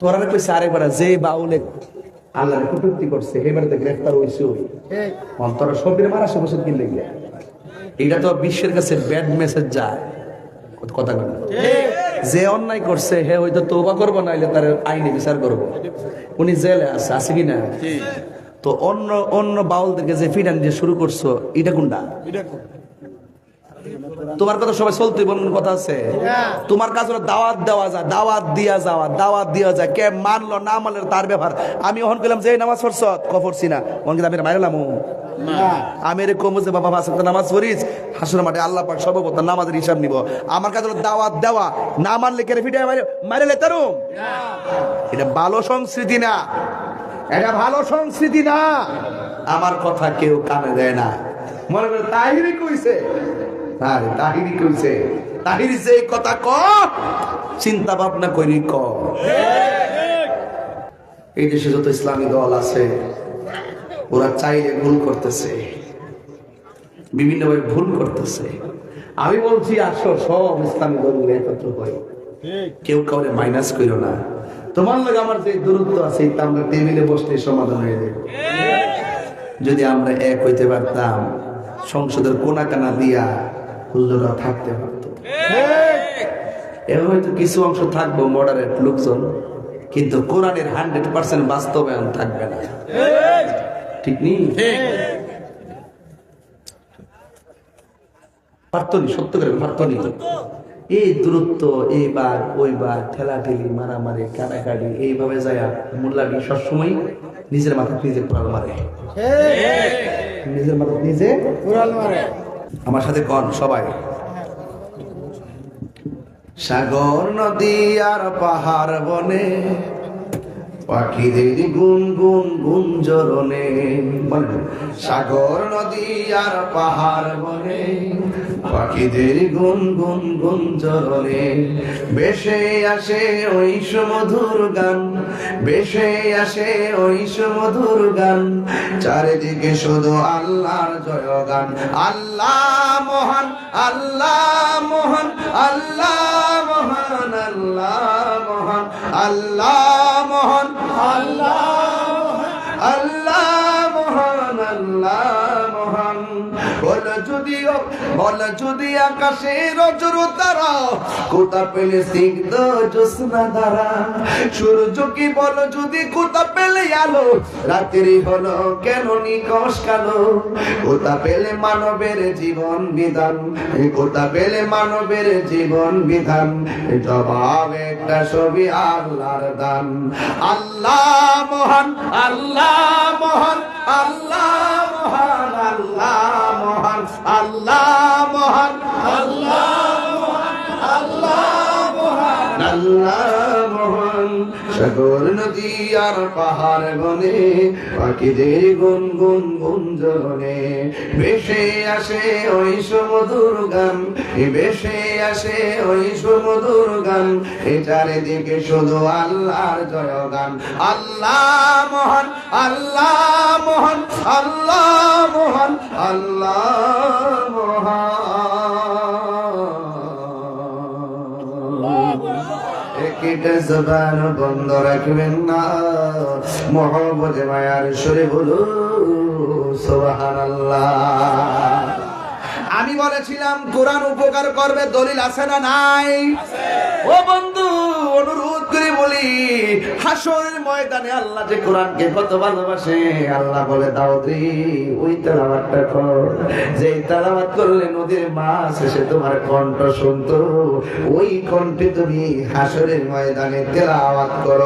তোরা কইছে আরেকবার যে বাউলে আল্লাহর কুটুক্তি করছে এবারে তো গ্রেফতার ওই অন্তরা সবির মারা সে কিনলে গিয়া এটা তো বিশ্বের কাছে ব্যাড মেসেজ যায়। কথা বলে যে অন্যায় করছে হে হয়তো তোবা করব নাইলে তার আইনে বিচার করব। উনি জেলে আছে আছে কি না? তো অন্য অন্য বাউলদেরকে যে ফিডান দিয়ে শুরু করছ এটা কোনটা? তোমার কথা সবাই চলতে বলুন কথা আছে? তোমার কাজ হলো দাওয়াত দেওয়া যায় দাওয়াত দিয়া যাওয়া দাওয়াত দিয়া যায় কে মানলো না মানলো তার ব্যাপার আমি ওখান করলাম যে নামাজ পড়ছ? কফরছি না। ওখান কিন্তু আমি মারলাম আমি যে বাবা নামাজ পড়িস। হাসুর মাঠে আল্লাহ পাক সর্বপ্রথম নামাজের হিসাব নিব। আমার কাছে দাওয়াত দেওয়া। না মানলে কেড়ে ফিটে মারে মারে লেতারুম এটা ভালো সংস্কৃতি না। এটা ভালো সংস্কৃতি না। আমার কথা কেউ কানে দেয় না। মনে করে তাহিরি কইছে? আরে তাহিরি কইছে। তাহিরি যে কথা ক, চিন্তা ভাবনা করি ক। এই দেশে যত ইসলামী দল আছে, ওরা চাইলে ভুল করতেছে। বিভিন্নভাবে ভুল করতেছে। আমি বলছি, আসো, সব ইসলামী দলগুলো একত্র হয় কেউ কাউরে মাইনাস করো না। তোমার লোক আমার যে দূরত্ব আছে তা আমরা টেবিলে বসলে সমাধান হয়ে যাবে যদি আমরা এক হইতে পারতাম, সংসদের কোনা কানা দিয়া হুজুরা থাকতে পারত। এর হয়তো কিছু অংশ থাকব মডারেট লোকজন কিন্তু কোরআনের হান্ড্রেড পার্সেন্ট বাস্তবায়ন থাকবে না। ঠিক। নেই পারতনি সত্য করে পারতনি এই দূরত্ব এইবার ওইবার ঠেলাঠেলি মারামারি কাটাকাটি এইভাবে যায় মোল্লাটি সবসময় নিজের মাথা নিজে মারে। নিজের মাথা নিজে আমার সাথে কন, সবাই। সাগর নদী আর পাহাড় বনে, পাখিদের গুন গুন গুঞ্জরণে সাগর নদী আর পাহাড় বনে পাখিদের গুন গুন গুন গুঞ্জরণে বেশে আসে ওই সুমধুর গান, বেশে আসে ওই সুমধুর গান। চারিদিকে শুধু আল্লাহর জয় গান আল্লাহ মহান আল্লাহ মহান আল্লাহ মহান আল্লাহ মহান, আল্লাহ যদিও, বল যদি আকাশে রজর তারা কোথা পেলে জ্যোৎস্না দ্বারা? সূর্য কি বল যদি কোথা পেলে আলো? কেন নিকশ কোথা পেলে মানবের জীবন বিধান কোথা পেলে মানবের জীবন বিধান জবাব একটা ছবি আল্লাহর দান। আল্লাহ মহান আল্লাহ মহান। আল্লাহ মহান সাগর নদী আর পাহাড় বনে, পাখিদের গুন গুন গুঞ্জনে আসে ওই সমুদুর গান ভেসে আসে ওই সমুদুর গান। এ চারিদিকে শুধু আল্লাহর আল্লাহ মহান আল্লাহ মহান আল্লাহ মহান আল্লাহ মহান একটা জবান বন্ধ রাখবেন না। মোহাম্মদ মায়ার সরে বলু আমি বলেছিলাম, কোরআন উপকার করবে, দলিল আছে না নাই? ও বন্ধু, অনুরোধ করে বলি, হাসরের ময়দানে আল্লাহ যে কোরআনকে কত ভালোবাসে, আল্লাহ বলে দাউদি ওই তেলাওয়াতটা কর। যে তেলাওয়াত করলে নদীর মাছ এসে তোমার কণ্ঠ শুনতো, ওই কণ্ঠে তুমি হাসরের ময়দানে তেলাওয়াত করো।